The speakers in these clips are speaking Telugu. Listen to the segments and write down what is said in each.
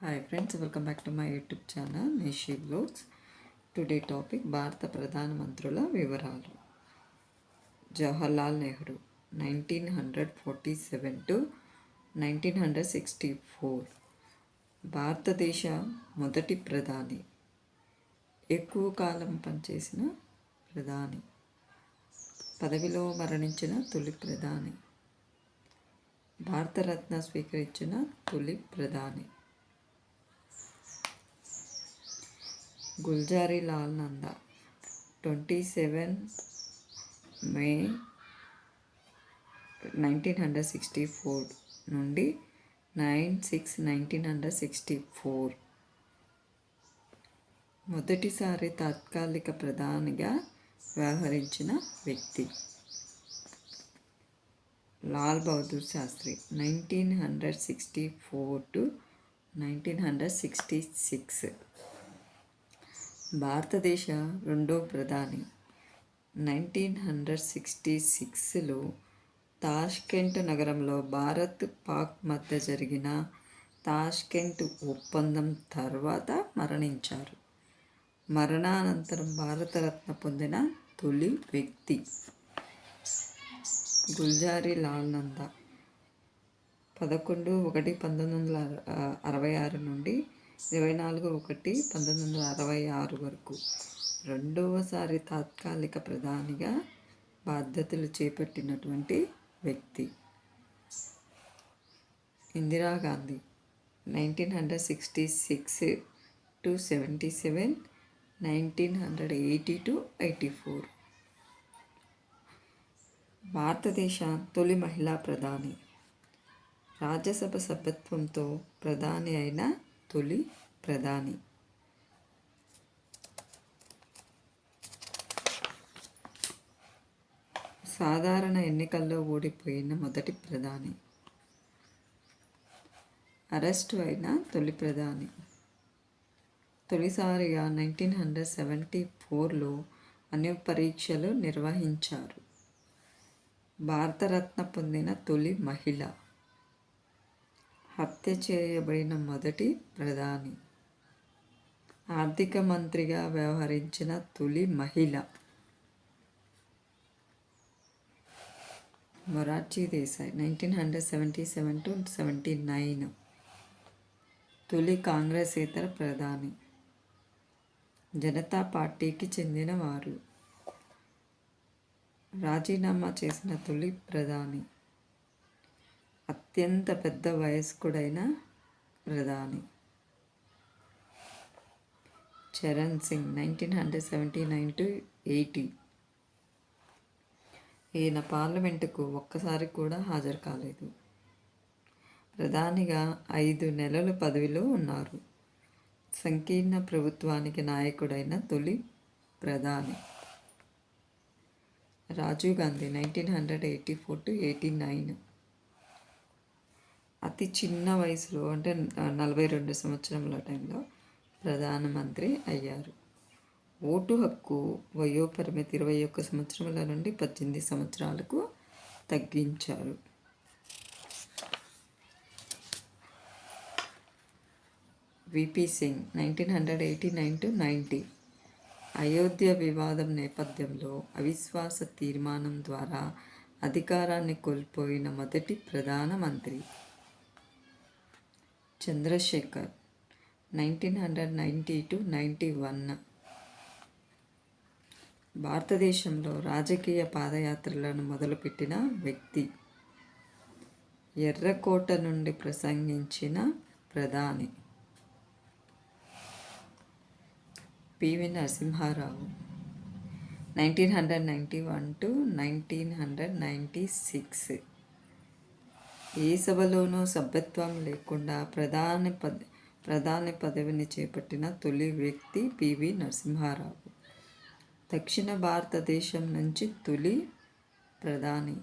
Hi friends welcome back to my YouTube channel Nishi blogs today topic భారత ప్రధానమంత్రుల వివరాలు Jawaharlal Nehru nineteen hundred forty seven to nineteen hundred sixty four భారతదేశ మొదటి ప్రధాని ఎక్కువ కాలం పనిచేసిన ప్రధాని పదవిలో మరణించిన తొలి ప్రధాని భారతరత్న స్వీకరించిన తొలి ప్రధాని Gulzari Lal Nanda. Twenty seven May nineteen hundred sixty four నుండి nine six nineteen hundred sixty four. మొదటిసారి తాత్కాలిక ప్రధానిగా వ్యవహరించిన వ్యక్తి. Lal Bahadur Shastri. Nineteen hundred sixty four to nineteen hundred sixty six. భారతదేశ రెండో ప్రధాని. నైన్టీన్ హండ్రెడ్ సిక్స్టీ సిక్స్లో తాష్కెంట్ నగరంలో భారత్ పాక్ మధ్య జరిగిన తాష్కెంట్ ఒప్పందం తర్వాత మరణించారు. మరణానంతరం భారతరత్న పొందిన తొలి వ్యక్తి గుల్జారీ లాల్ నంద. పదకొండు ఒకటి పంతొమ్మిది వందల అరవై ఆరు నుండి ఇరవై నాలుగు ఒకటి పంతొమ్మిది వందల అరవై ఆరు వరకు రెండవసారి తాత్కాలిక ప్రధానిగా బాధ్యతలు చేపట్టినటువంటి వ్యక్తి. Indira Gandhi nineteen hundred sixty six to seventy seven nineteen hundred eighty to eighty four. భారతదేశ తొలి మహిళా ప్రధాని. రాజ్యసభ సభ్యత్వంతో ప్రధాని అయిన తొలి ప్రధాని. సాధారణ ఎన్నికల్లో ఓడిపోయిన మొదటి ప్రధాని. అరెస్టు అయిన తొలి ప్రధాని. తొలిసారిగా నైన్టీన్ హండ్రెడ్ సెవెంటీ ఫోర్లో అణు పరీక్షలు నిర్వహించారు. భారతరత్న పొందిన తొలి మహిళ. హత్య చేయబడిన మొదటి ప్రధాని. ఆర్థిక మంత్రిగా వ్యవహరించిన తొలి మహిళ. Morarji Desai nineteen hundred seventy seven to seventy nine. తొలి కాంగ్రెసేతర ప్రధాని. జనతా పార్టీకి చెందిన వారు రాజీనామా చేసిన తొలి ప్రధాని. అత్యంత పెద్ద వయస్కుడైన ప్రధాని. Charan Singh nineteen hundred seventy nine to eighty. ఈయన పార్లమెంటుకు ఒక్కసారి కూడా హాజరు కాలేదు. ప్రధానిగా ఐదు నెలలు పదవిలో ఉన్నారు. సంకీర్ణ ప్రభుత్వానికి నాయకుడైన తొలి ప్రధాని. Rajiv Gandhi nineteen hundred eighty four to eighty nine. అతి చిన్న వయసులో అంటే నలభై రెండు సంవత్సరముల టైంలో ప్రధానమంత్రి అయ్యారు. ఓటు హక్కు వయోపరిమితి ఇరవై ఒక్క సంవత్సరముల నుండి పద్దెనిమిది సంవత్సరాలకు తగ్గించారు. V P Singh nineteen hundred eighty nine to ninety Ayodhya వివాదం నేపథ్యంలో అవిశ్వాస తీర్మానం ద్వారా అధికారాన్ని కోల్పోయిన మొదటి ప్రధానమంత్రి Chandrashekhar nineteen hundred ninety to ninety one. భారతదేశంలో రాజకీయ పాదయాత్రలను మొదలుపెట్టిన వ్యక్తి ఎర్రకోట నుండి ప్రసంగించిన ప్రధాని. P V Narasimha Rao nineteen hundred ninety one to nineteen hundred ninety six. ఏ సభలోనూ సభ్యత్వం లేకుండా ప్రధాని పద ప్రధాని పదవిని చేపట్టిన తొలి వ్యక్తి పివి నరసింహారావు. దక్షిణ భారతదేశం నుంచి తొలి ప్రధాని.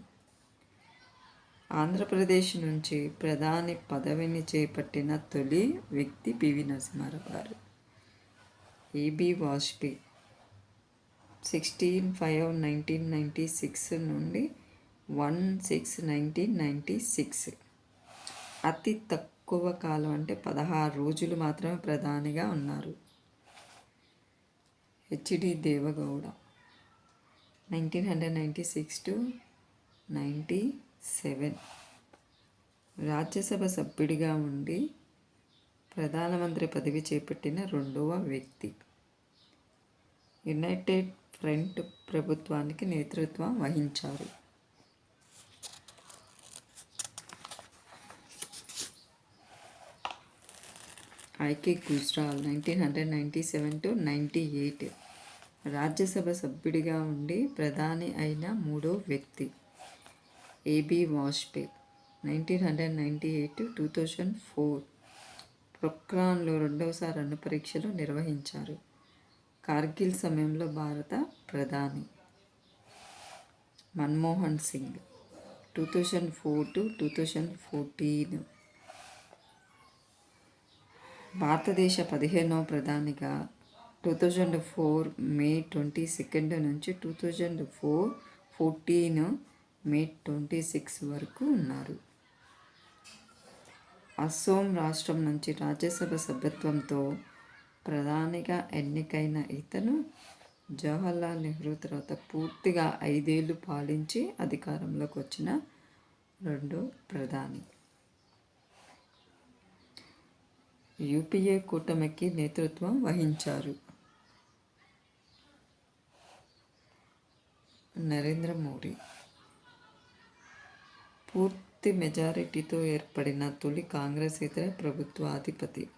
ఆంధ్రప్రదేశ్ నుంచి ప్రధాని పదవిని చేపట్టిన తొలి వ్యక్తి P V Narasimha Rao. Garu A B Vajpayee. Sixteen five nineteen ninety six నుండి one six nineteen ninety six. అతి తక్కువ కాలం అంటే పదహారు రోజులు మాత్రమే ప్రధానిగా ఉన్నారు. H D Deve Gowda. Nineteen hundred ninety six to ninety seven. Rajya Sabha సభ్యుడిగా ఉండి ప్రధానమంత్రి పదవి చేపట్టిన రెండవ వ్యక్తి. యునైటెడ్ ఫ్రంట్ ప్రభుత్వానికి నేతృత్వం వహించారు. I K Gujral nineteen hundred ninety seven to ninety eight Rajya Sabha సభ్యుడిగా ఉండి ప్రధాని అయిన మూడో వ్యక్తి. A B Vajpayee. Nineteen hundred ninety eight two thousand four ప్రొక్రాన్లో రెండవసారి అణు పరీక్షలు నిర్వహించారు. కార్గిల్ సమయంలో భారత ప్రధాని. Manmohan Singh. Two thousand four to two thousand fourteen భారతదేశ పదిహేనవ ప్రధానిగా two thousand four May twenty second నుంచి two thousand four fourteen May twenty six వరకు ఉన్నారు. అస్సోం రాష్ట్రం నుంచి రాజ్యసభ సభ్యత్వంతో ప్రధానిగా ఎన్నికైన ఇతను జవహర్లాల్ నెహ్రూ తర్వాత పూర్తిగా ఐదేళ్ళు పాలించి అధికారంలోకి వచ్చిన రెండో ప్రధాని. యూపీఏ కూటమికి నేతృత్వం వహించారు. నరేంద్ర మోడీ. పూర్తి మెజారిటీతో ఏర్పడిన తొలి కాంగ్రెస్ ఇతర ప్రభుత్వాధిపతి.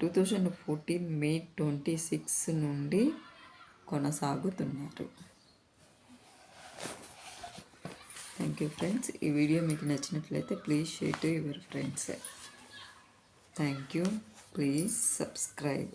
Two thousand fourteen May twenty six నుండి కొనసాగుతున్నారు. థ్యాంక్ యూ ఫ్రెండ్స్ ఈ వీడియో మీకు నచ్చినట్లయితే please share to your friends thank you please subscribe